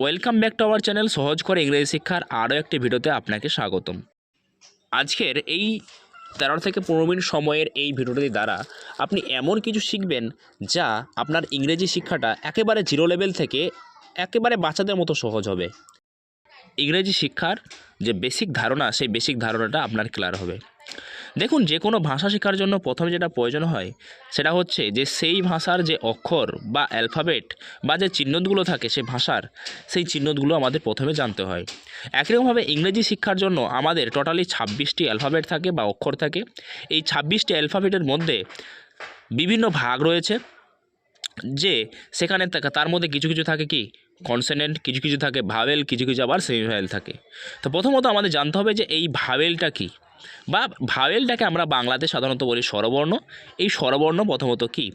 Welcome back to our channel সহজ করে ইংরেজি শিক্ষার আরও একটি ভিডিওতে আপনাকে স্বাগতম। আজকের এই তেরো থেকে পনেরো মিনিট সময়ের এই ভিডিওটি দ্বারা আপনি এমন কিছু শিখবেন যা আপনার ইংরেজি শিক্ষাটা একেবারে জিরো লেভেল থেকে একেবারে বাচ্চাদের মতো সহজ হবে। ইংরেজি শিক্ষার যে বেসিক ধারণা, সেই বেসিক ধারণাটা আপনার ক্লিয়ার হবে। দেখুন, যে কোনো ভাষা শেখার জন্য প্রথমে যেটা প্রয়োজন হয়, সেটা হচ্ছে যে সেই ভাষার যে অক্ষর বা অ্যালফাবেট বা যে চিহ্নতগুলো থাকে সে ভাষার, সেই চিহ্নতগুলো আমাদের প্রথমে জানতে হয়। একইরকমভাবে ইংরেজি শিক্ষার জন্য আমাদের টোটালি ছাব্বিশটি অ্যালফাবেট থাকে বা অক্ষর থাকে। এই ছাব্বিশটি অ্যালফাবেটের মধ্যে বিভিন্ন ভাগ রয়েছে, যে সেখানে তার মধ্যে কিছু কিছু থাকে কি? কনসেনেন্ট কিছু কিছু থাকে ভাওয়েল কিছু কিছু আবার সেমিভাওয়েল থাকে। তো প্রথমত আমাদের জানতে হবে যে এই ভাবেলটা কি? বা ভাওয়েলটাকে আমরা বাংলাতে সাধারণত বলি স্বরবর্ণ। এই স্বরবর্ণ প্রথমত কি?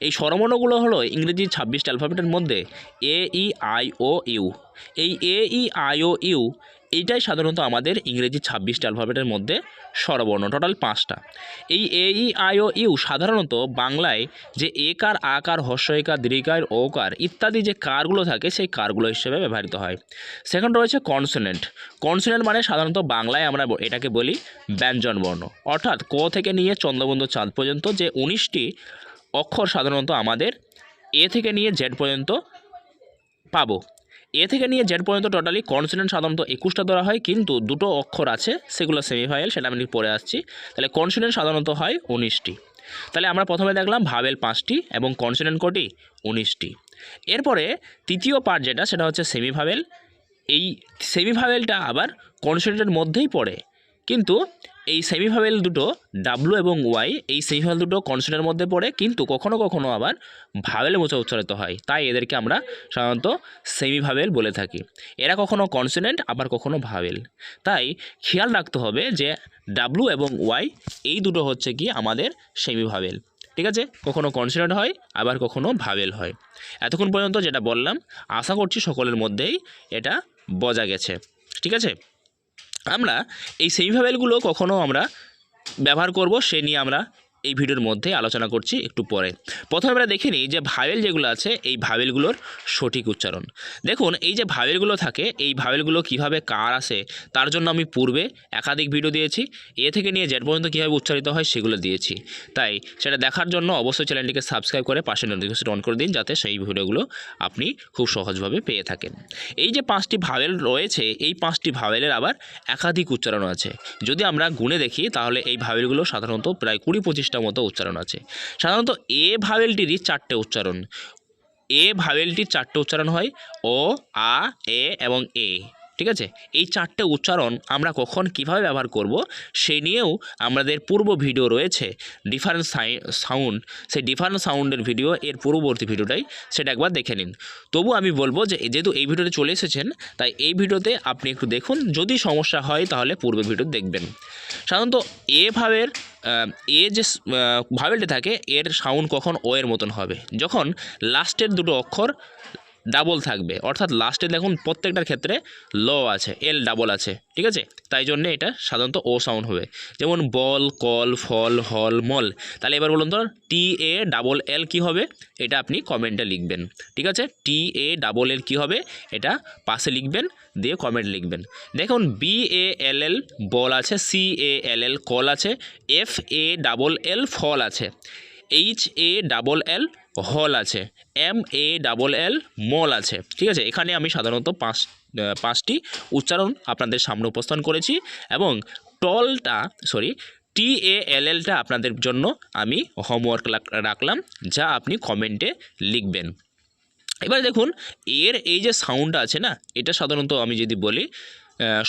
এই স্বরবর্ণগুলো হলো ইংরেজি ছাব্বিশটা অ্যালফাবেটের মধ্যে এ, ই, আই, ও, ইউ। এই এ, ই, আই, ও, ইউ এইটাই সাধারণত আমাদের ইংরেজি ছাব্বিশটা অ্যালফাবেটের মধ্যে স্বরবর্ণ টোটাল পাঁচটা। এই এ ই আই ও ইউ সাধারণত বাংলায় যে একার, আকার হর্ষয়কার দীর্ঘার ওকার ইত্যাদি যে কারগুলো থাকে সেই কারগুলো হিসেবে ব্যবহৃত হয়। সেকেন্ড রয়েছে কনসোনেন্ট কনসোনেন্ট মানে সাধারণত বাংলায় আমরা এটাকে বলি ব্যঞ্জন বর্ণ। অর্থাৎ ক থেকে নিয়ে চন্দ্রবন্ধু চাঁদ পর্যন্ত যে উনিশটি অক্ষর সাধারণত আমাদের এ থেকে নিয়ে জেড পর্যন্ত পাবো। এ থেকে নিয়ে জেড পর্যন্ত টোটালি কনসোনেন্ট সাধারণত একুশটা ধরা হয়, কিন্তু দুটো অক্ষর আছে, সেগুলো সেমিফাইল সেটা আমি পরে আসছি। তাহলে কনসোনেন্ট সাধারণত হয় উনিশটি। তাহলে আমরা প্রথমে দেখলাম ভাবেল পাঁচটি এবং কনসোনেন্ট কটি? উনিশটি। এরপরে তৃতীয় পার্ট যেটা, সেটা হচ্ছে সেমিভাবেল এই সেমিভাবেলটা আবার কনসোনেন্টের মধ্যেই পড়ে। কিন্তু এই সেমিভাবেল দুটো ডাব্লু এবং ওয়াই এই সেমিভাবেল দুটো কনসোনেন্টের মধ্যে পড়ে, কিন্তু কখনো কখনো আবার ভাবেলের মতো উচ্চারিত হয়। তাই এদেরকে আমরা সাধারণত সেমিভাবেল বলে থাকি। এরা কখনো কনসোনেন্ট আবার কখনো ভাবেল। তাই খেয়াল রাখতে হবে যে ডাব্লু এবং ওয়াই এই দুটো হচ্ছে কি আমাদের সেমিভাবেল ঠিক আছে? কখনো কনসোনেন্ট হয়, আবার কখনো ভাবেল হয়। এতক্ষণ পর্যন্ত যেটা বললাম, আশা করছি সকলের মধ্যেই এটা বজা গেছে। ঠিক আছে? আমরা এই সেমিভাবেলগুলো কখনও আমরা ব্যবহার করব সে নিয়ে আমরা এই ভিডিওর মধ্যে আলোচনা করছি একটু পরে। প্রথমে আমরা দেখে নিই যে ভাবেল যেগুলো আছে, এই ভাবেলগুলোর সঠিক উচ্চারণ। দেখুন, এই যে ভাবেলগুলো থাকে, এই ভাবেলগুলো কীভাবে কার আসে, তার জন্য আমি পূর্বে একাধিক ভিডিও দিয়েছি। এ থেকে নিয়ে জেড পর্যন্ত কীভাবে উচ্চারিত হয় সেগুলো দিয়েছি। তাই সেটা দেখার জন্য অবশ্যই চ্যানেলটিকে সাবস্ক্রাইব করে পাশে নোটিফিকেশন অন করে দিন, যাতে সেই ভিডিওগুলো আপনি খুব সহজভাবে পেয়ে থাকেন। এই যে পাঁচটি ভাওয়েল রয়েছে, এই পাঁচটি ভাওয়েলের আবার একাধিক উচ্চারণ আছে। যদি আমরা গুণে দেখি, তাহলে এই ভাওয়েলগুলো সাধারণত প্রায় কুড়ি পঁচিশটা মতো উচ্চারণ আছে। সাধারণত এ ভাওয়েলটিরই চারটে উচ্চারণ। এ ভাবেলটির চারটে উচ্চারণ হয় ও আ, এ এবং এ। ঠিক আছে? এই চারটে উচ্চারণ আমরা কখন কীভাবে ব্যবহার করব সেই নিয়েও আমাদের পূর্ব ভিডিও রয়েছে। ডিফারেন্ট সাউন্ড, সেই ডিফারেন্ট সাউন্ডের ভিডিও, এর পূর্ববর্তী ভিডিওটাই সেটা একবার দেখে নিন। তবু আমি বলব যে যেহেতু এই ভিডিওতে চলে এসেছেন, তাই এই ভিডিওতে আপনি একটু দেখুন, যদি সমস্যা হয় তাহলে পূর্বে ভিডিও দেখবেন। সাধারণত এ ভাবের এ যে ভাবেলটি থাকে, এর সাউন্ড কখন ও এর মতন হবে। যখন লাস্টের দুটো অক্ষর ডাবল থাকবে, অর্থাৎ লাস্টে দেখুন প্রত্যেকটার ক্ষেত্রে ল আছে, এল ডাবল আছে, ঠিক আছে? তাই জন্যে এটা সাধারণত ও সাউন্ড হবে। যেমন বল, কল, ফল, হল, মল। তাহলে এবার বলুন তো, টি, এ, ডাবল, এল কী হবে? এটা আপনি কমেন্টে লিখবেন। ঠিক আছে? টি, এ, ডাবল, এল কী হবে? এটা পাশে লিখবেন। দিয়ে কমেন্ট লিখবেন। দেখুন বি এ এল এল বল আছে C A L L call আছে F A double L fall আছে এইচ এ ডাবল এল হল আছে এম এ ডাবল এল মল আছে, ঠিক আছে? এখানে আমি সাধারণত পাঁচ পাঁচটি উচ্চারণ আপনাদের সামনে উপস্থান করেছি এবং টলটা সরি টি এ এল এলটা আপনাদের জন্য আমি হোমওয়ার্ক রাখলাম, যা আপনি কমেন্টে লিখবেন। এবার দেখুন, এর এই যে সাউন্ডটা আছে না, এটা সাধারণত আমি যদি বলি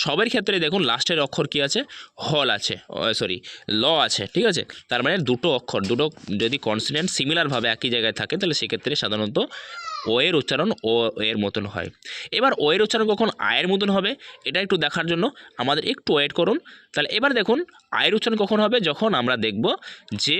সবার ক্ষেত্রে দেখুন লাস্টের অক্ষর কি আছে? হল আছে সরি ল আছে, ঠিক আছে? তার মানে দুটো অক্ষর, দুটো যদি কনসিডেন্ট সিমিলারভাবে একই জায়গায় থাকে, তাহলে সেক্ষেত্রে সাধারণত ও এর উচ্চারণ ও এর মতন হয়। এবার ও এর উচ্চারণ কখন আয়ের মতন হবে, এটা একটু দেখার জন্য আমাদের একটু ওয়েট করুন। তাহলে এবার দেখুন আয়ের উচ্চারণ কখন হবে? যখন আমরা দেখব যে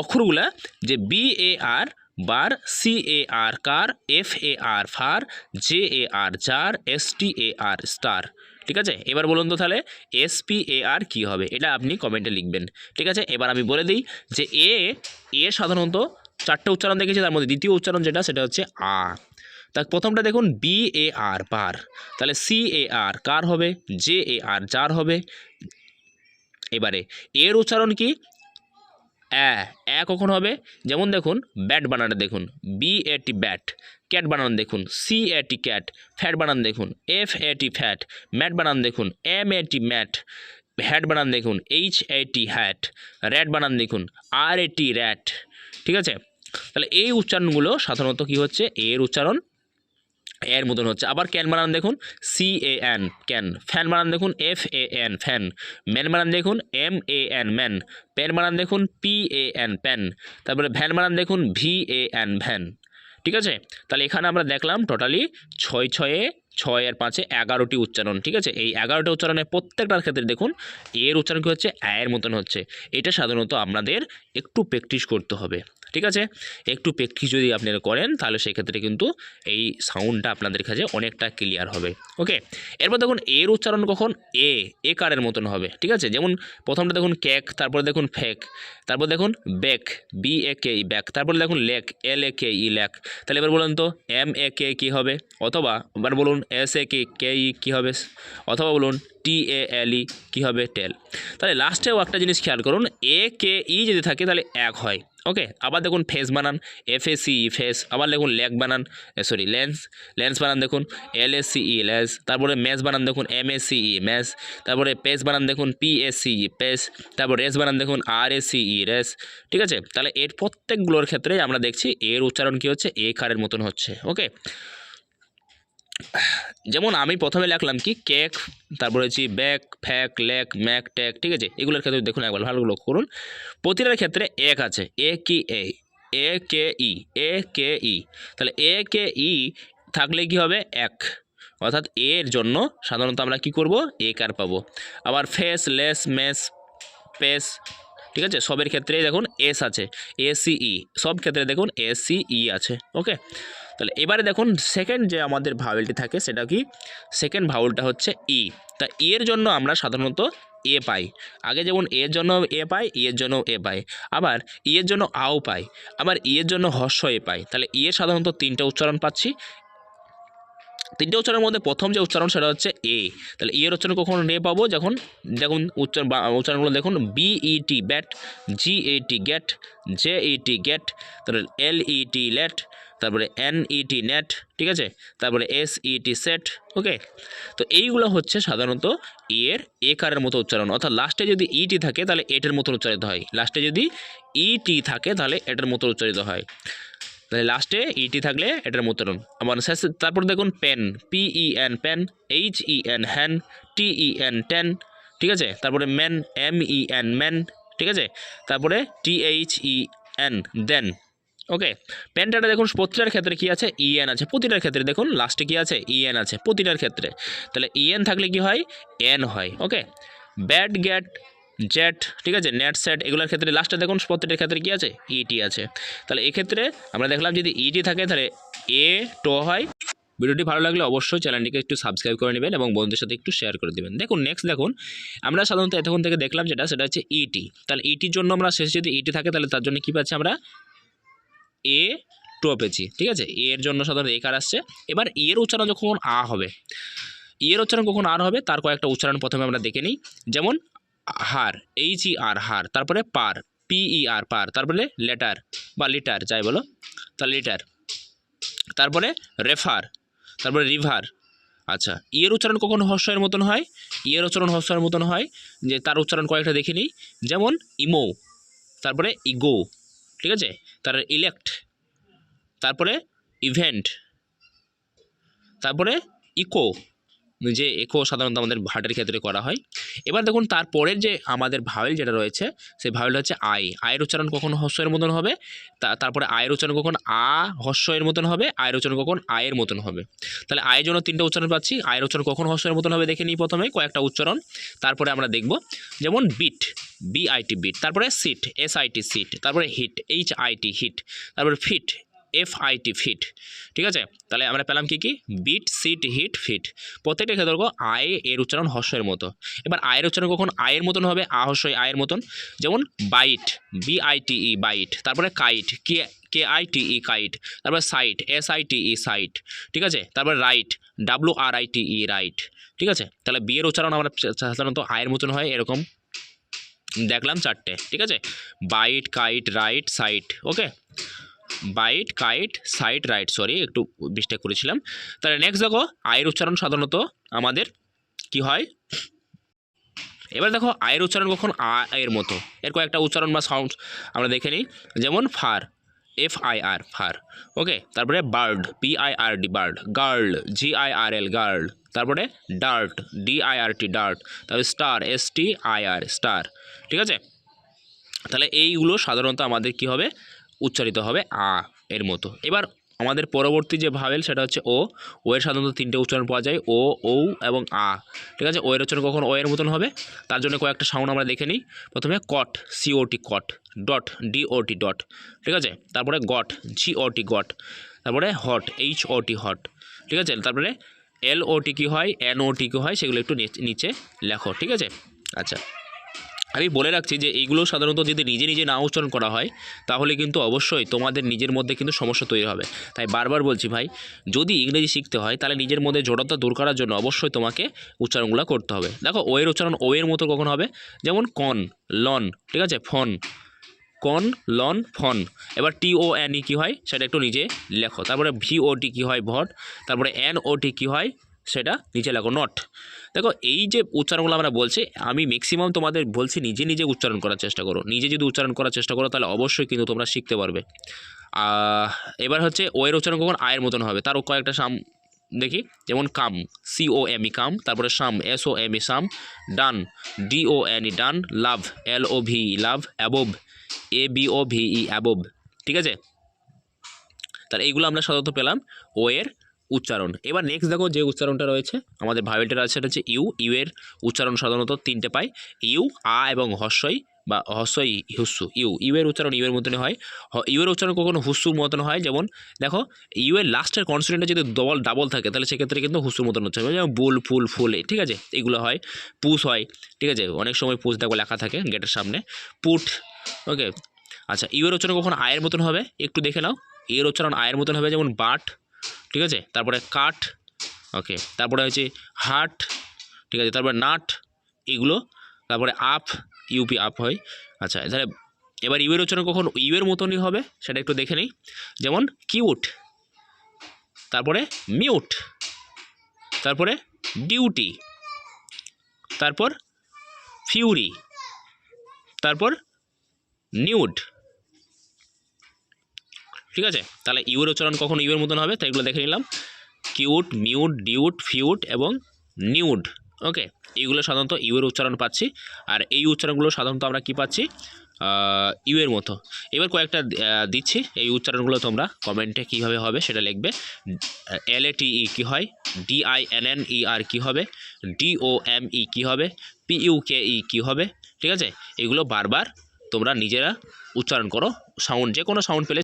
অক্ষরগুলা, যে B A R bar C A R car F A R far J A R jar S T A R star ঠিক আছে? এবার বলুন তো তাহলে এস পি এ আর কী হবে? এটা আপনি কমেন্টে লিখবেন। ঠিক আছে? এবার আমি বলে দিই যে এ এ সাধারণত চারটে উচ্চারণ দেখেছি, তার মধ্যে দ্বিতীয় উচ্চারণ যেটা, সেটা হচ্ছে আ। তা প্রথমটা দেখুন বি এ আর বার তাহলে সি এ আর কার হবে? জে এ আর যার হবে। এবারে, এর উচ্চারণ কি? অ্যা অ্যা কখন হবে? যেমন দেখুন ব্যাট বানানটা দেখুন B A T bat cat বানান দেখুন C A T cat fat বানান দেখুন F A T fat mat বানান দেখুন M A T mat hat বানান দেখুন H A T hat rat বানান দেখুন আর এ টি র্যাট ঠিক আছে? তাহলে এই উচ্চারণগুলো সাধারণত কি হচ্ছে? এর উচ্চারণ এর মতন হচ্ছে। আবার ক্যান বানান দেখুন C A N can fan বানান দেখুন F A N fan man বানান দেখুন M A N man pan বানান দেখুন পি এ এন পেন তারপরে ভ্যান বানান দেখুন ভি এ এন ভ্যান ঠিক আছে? তাহলে এখানে আমরা দেখলাম টোটালি ছয় ছয়ে, ছয় আর পাঁচে এগারোটি উচ্চারণ, ঠিক আছে? এই এগারোটি উচ্চারণের প্রত্যেকটার ক্ষেত্রে দেখুন, এর উচ্চারণ কী হচ্ছে? আয়ের মতন হচ্ছে। এটা সাধারণত আপনাদের একটু প্র্যাকটিস করতে হবে। ঠিক আছে? একটু প্র্যাকটিস যদি আপনারা করেন, তাহলে সেক্ষেত্রে কিন্তু এই সাউন্ডটা আপনাদের কাছে অনেকটা ক্লিয়ার হবে। ওকে এরপর দেখুন, এর উচ্চারণ কখন? এ এ কারের মতন হবে, ঠিক আছে? যেমন প্রথমটা দেখুন কেক তারপর দেখুন ফেক তারপর দেখুন bake, B, A, K, E, bake, তারপর দেখুন লেক, এল, এ, কে, ই ল্যাক তাহলে এবার বলুন তো, এম, এ, কে, কী হবে? অথবা এবার বলুন এস, এ, কে কে, ই, কী হবে? অথবা বলুন টি, এ, এল, ই, কী হবে? টেল। তাহলে লাস্টেও একটা জিনিস খেয়াল করুন, এ, কে, ই যদি থাকে, তাহলে এক হয়। ওকে আবার দেখুন ফেস বানান এফ এ সি ফেস আবার দেখুন লেগ বানান সরি লেন্স লেন্স বানান দেখুন L S C E lace তারপরে ম্যাচ বানান দেখুন M S C E match তারপরে পেস বানান দেখুন P S C E pace তারপর রেস বানান দেখুন R S C E race ঠিক আছে? তাহলে এর প্রত্যেকগুলোর ক্ষেত্রে আমরা দেখছি এর উচ্চারণ কী হচ্ছে? এ কারের মতন হচ্ছে ওকে যেমন আমি প্রথমে লিখলাম কি, কেক, তারপরে হচ্ছে ব্যাক ফ্যাক, লেক, ম্যাক, ট্যাক, ঠিক আছে? এগুলোর ক্ষেত্রে দেখুন একবার ভালো লক্ষ্য করুন। প্রতিটার ক্ষেত্রে এক আছে। এ কি এ? এ কে ই? এ কে ই? তাহলে এ কে ই থাকলে কি হবে? এক। অর্থাৎ এর জন্য সাধারণত আমরা কি করব? এ কার পাবো। আবার ফেস, লেস, মেস, পেস, ঠিক আছে? সবের ক্ষেত্রেই দেখুন এস আছে। A C E. সব ক্ষেত্রে দেখুন এ সি ই আছে। ওকে? তাহলে এবারে দেখুন সেকেন্ড যে আমাদের ভাওয়েলটি থাকে সেটা কি? সেকেন্ড ভাওয়েলটা হচ্ছে ই তা ই এর জন্য আমরা সাধারণত এ পাই। আগে যেমন এর জন্য এ পাই ই এর জন্য এ পাই। আবার ই এর জন্য আও পাই। আবার ই এর জন্য হর্ষ এ পাই। তাহলে ই এর সাধারণত তিনটা উচ্চারণ পাচ্ছি। তিনটে উচ্চারণের মধ্যে প্রথম যে উচ্চারণ সেটা হচ্ছে এ তাহলে এর উচ্চারণ কখন রে পাবো? যখন দেখুন উচ্চারণ উচ্চারণগুলো দেখুন B E T bet G A T get J E T jet তাহলে এল ই টি লেট তারপরে এন ই টি নেট ঠিক আছে? তারপরে এস ই টি সেট ওকে তো এইগুলো হচ্ছে সাধারণত ই এর এ কারের মতো উচ্চারণ। অর্থাৎ লাস্টে যদি ই টি থাকে, তাহলে এটার মতো উচ্চারিত হয়। লাস্টে যদি ই টি থাকে, তাহলে এটার মতো উচ্চারিত হয়। তাহলে লাস্টে ইটি থাকলে এটার মতন। আবার শেষে, তারপর দেখুন pen P E N pen H E N hen T E N ten ঠিক আছে? তারপরে men M E N men ঠিক আছে? তারপরে টি এইচ ই এন দেন ওকে পেনটাটা দেখুন, প্রতিটার ক্ষেত্রে কি আছে? ই এন আছে। প্রতিটার ক্ষেত্রে দেখুন লাস্টে কি আছে? ইএন আছে, প্রতিটার ক্ষেত্রে। তাহলে ইএন থাকলে কি হয়? এন হয় ওকে ব্যাড গ্যাট জেট ঠিক আছে? নেট সেট এগুলোর ক্ষেত্রে লাস্টে দেখুন প্রত্যেকটার ক্ষেত্রে কি আছে? ইটি আছে। তাহলে এক্ষেত্রে আমরা দেখলাম যদি ইটি থাকে, তাহলে এ টো হয়। ভিডিওটি ভালো লাগলে অবশ্যই চ্যানেলটিকে একটু সাবস্ক্রাইব করে নেবেন এবং বন্ধুদের সাথে একটু শেয়ার করে দেবেন। দেখুন নেক্সট দেখুন, আমরা সাধারণত এতক্ষণ থেকে দেখলাম যেটা, সেটা হচ্ছে ইটি তাহলে ইটির জন্য আমরা শেষে যদি ইটি থাকে, তাহলে তার জন্য কী পাচ্ছি আমরা? এ টো পেয়েছি ঠিক আছে? এর জন্য সাধারণত এ কার আসছে? এবার ই এর উচ্চারণ যখন আ হবে ই এর উচ্চারণ কখন আর হবে? তার কয়েকটা উচ্চারণ প্রথমে আমরা দেখে নিই। যেমন, হার এইচ ই আর হার, তারপরে পার পি ই আর পার, তারপরে লেটার বা লিটার যাই বলো তা লিটার তারপরে রেফার তারপরে রিভার আচ্ছা ইয়ের উচ্চারণ কখন হর্ষের মতন হয়? ইয়ের উচ্চারণ হর্ষের মতন হয়, যে তার উচ্চারণ কয়েকটা দেখে নিই। যেমন ইমো তারপরে ইগো ঠিক আছে? তার ইলেক্ট তারপরে ইভেন্ট তারপরে ইকো যে একো সাধারণত আমাদের ভাটের ক্ষেত্রে করা হয়। এবার দেখুন, তারপরের যে আমাদের ভাওয়েল যেটা রয়েছে, সেই ভাওয়েল হচ্ছে আই। আয়ের উচ্চারণ কখন হস্যের মতন হবে? তারপরে আয়ের উচ্চারণ কখন আ হস্যের মতন হবে? আয়ের উচ্চারণ কখন আয়ের মতন হবে। তাহলে আয়ের জন্য তিনটা উচ্চারণ পাচ্ছি। আয়ের উচ্চারণ কখন হস্যের মতন হবে? দেখে নিই প্রথমে, কয়েকটা উচ্চারণ। তারপরে আমরা দেখব। যেমন bit B I T bit তারপরে sit S I T sit তারপরে hit H I T hit তারপরে fit F I T fit ঠিক আছে? তাহলে আমরা পেলাম কি কি? বিট সিট হিট ফিট প্রত্যেকটা ক্ষেত্রে দেখো আয় এর উচ্চারণ হস্যের মতো। এবার আয়ের উচ্চারণ কখন? আয়ের মতন হবে, আ হস্যই আয়ের মতন। যেমন bite B I T E bite তারপরে kite K K I T E kite তারপরে site S I T E site ঠিক আছে? তারপরে write W R I T E write ঠিক আছে? তাহলে বিয়ের উচ্চারণ আমরা সাধারণত আয়ের মতন হয়, এরকম দেখলাম চারটে। ঠিক আছে? Bite kite write site okay bite, kite, site, write, sorry, একটু মিস্টেক করেছিলাম। তাহলে নেক্সট দেখো, আয়ের উচ্চারণ সাধারণত আমাদের কি হয়? এবার দেখো, আয়ের উচ্চারণ কখন আ, এর মতো। এর কয়েকটা উচ্চারণ বা সাউন্ড আমরা দেখে নিই। যেমন, fir F I R fir okay তারপরে bird P I R D bird, girl G I R L girl. তারপরে dirt D I R T dirt. তারপরে stir S T I R stir, ঠিক আছে? তাহলে এইগুলো সাধারণত আমাদের কি হবে? উচ্চারিত হবে আ এর মতো। এবার আমাদের পরবর্তী যে ভাবেল সেটা হচ্ছে ও। ও এর সাধারণত তিনটে উচ্চারণ পাওয়া যায়, ও, ঔ এবং আ। ঠিক আছে? ও এর উচ্চারণ কখন ও এর মতন হবে। তার জন্য কয়েকটা সাউন্ড আমরা দেখে নিই। প্রথমে cot C O T cot, dot D O T dot. ঠিক আছে? তারপরে got G G O T got. তারপরে hot H O T hot. ঠিক আছে? তারপরে এল ওটি কী হয়? এন ওটি কী হয়? সেগুলো একটু নিচে লেখো। ঠিক আছে? আচ্ছা। আমি বলে রাখছি যে এইগুলো সাধারণত যদি নিজে নিজে না উচ্চারণ করা হয়, তাহলে কিন্তু অবশ্যই তোমাদের নিজের মধ্যে কিন্তু সমস্যা তৈরি হবে। তাই বারবার বলছি ভাই, যদি ইংরেজি শিখতে হয়, তাহলে নিজের মধ্যে জড়তা দূর করার জন্য অবশ্যই তোমাকে উচ্চারণগুলো করতে হবে। দেখো, ও এর উচ্চারণ ও এর মতো কখন হবে? যেমন কন, লন, ঠিক আছে? ফন। কন, লন, ফন। এবার টি ও এন ই কী হয়? সেটা একটু নিজে লেখো। তারপরে ভি ও টি কী হয়? ভট। তারপরে এন ও টি কী হয়? সেটা নিচে লাগো নট দেখো, এই যে উচ্চারণগুলো আমরা বলছি, আমি ম্যাক্সিমাম তোমাদের বলছি নিজে নিজে উচ্চারণ করার চেষ্টা করো। নিজে যদি উচ্চারণ করার চেষ্টা করো, তাহলে অবশ্যই কিন্তু তোমরা শিখতে পারবে। এবার হচ্ছে, ও এর উচ্চারণ কখন? আয়ের মতন হবে। তারও কয়েকটা সাম, দেখি, যেমন কাম সি ও এম ই কাম, তারপরে some S O M E some done D O N E done love L O V love above A B O V E above ঠিক আছে? তাহলে এইগুলো আমরা সাধারণত পেলাম, ও এর উচ্চারণ। এবার নেক্সট দেখো যে উচ্চারণটা রয়েছে, আমাদের ভাইবেলটার আছে সেটা হচ্ছে ইউ ইউ এর উচ্চারণ সাধারণত তিনটে পাই ইউ, আ এবং হস্যই বা হস্যই হুস্সু ইউ ইউ এর উচ্চারণ ইউ এর মতনই হয়। ইউ এর উচ্চারণ কখনো হুস্সুর মতন হয়, যেমন দেখো, ইউ এর লাস্টের কনসোনেন্টে যদি ডবল ডাবল থাকে, তাহলে সেক্ষেত্রে কিন্তু হুস্সুর মতন হচ্ছে। যেমন বুল, ফুল ফুল, ঠিক আছে? এগুলো হয়। পুষ হয়, ঠিক আছে? অনেক সময় পুষ দেখো লেখা থাকে গেটের সামনে। পুট ওকে আচ্ছা ইউ এর উচ্চারণ কখন আয়ের মতন হবে? একটু দেখে নাও। এর উচ্চারণ আয়ের মতন হবে, যেমন বাট ঠিক আছে? তারপরে কাঠ ওকে তারপরে হচ্ছে হাট, ঠিক আছে? তারপরে নাট, এগুলো, তারপরে আপ ইউপি আপ হয়। আচ্ছা তাহলে এবার ইউ এর উচ্চারণ কখন ইউ এর মতনই হবে, সেটা একটু দেখে নিই। যেমন কিউট তারপরে মিউট তারপরে ডিউটি তারপর ফিউরি তারপর নিউড ঠিক আছে? তাহলে ইউর উচ্চারণ কখন ইউর মতন হবে, তাই এগুলো দেখে নিলাম। কিউট মিউট ডিউট ফিউট এবং নিউড ওকে এইগুলো সাধারণত ইউর উচ্চারণ পাচ্ছি। আর এই উচ্চারণগুলো সাধারণত আমরা কি পাচ্ছি? ইউ এর মতো। এবার কয়েকটা দিচ্ছি। এই উচ্চারণগুলো তোমরা কমেন্টে কীভাবে হবে সেটা লিখবে। এল এ টি ই কী হয়? D I N N E R কী হবে? ডি ও এম ই কী হবে? পি ইউ কে ই কী হবে? ঠিক আছে? এগুলো বারবার তোমরা নিজেরা উচ্চারণ করো। সাউন্ড যে কোনো সাউন্ড পেলে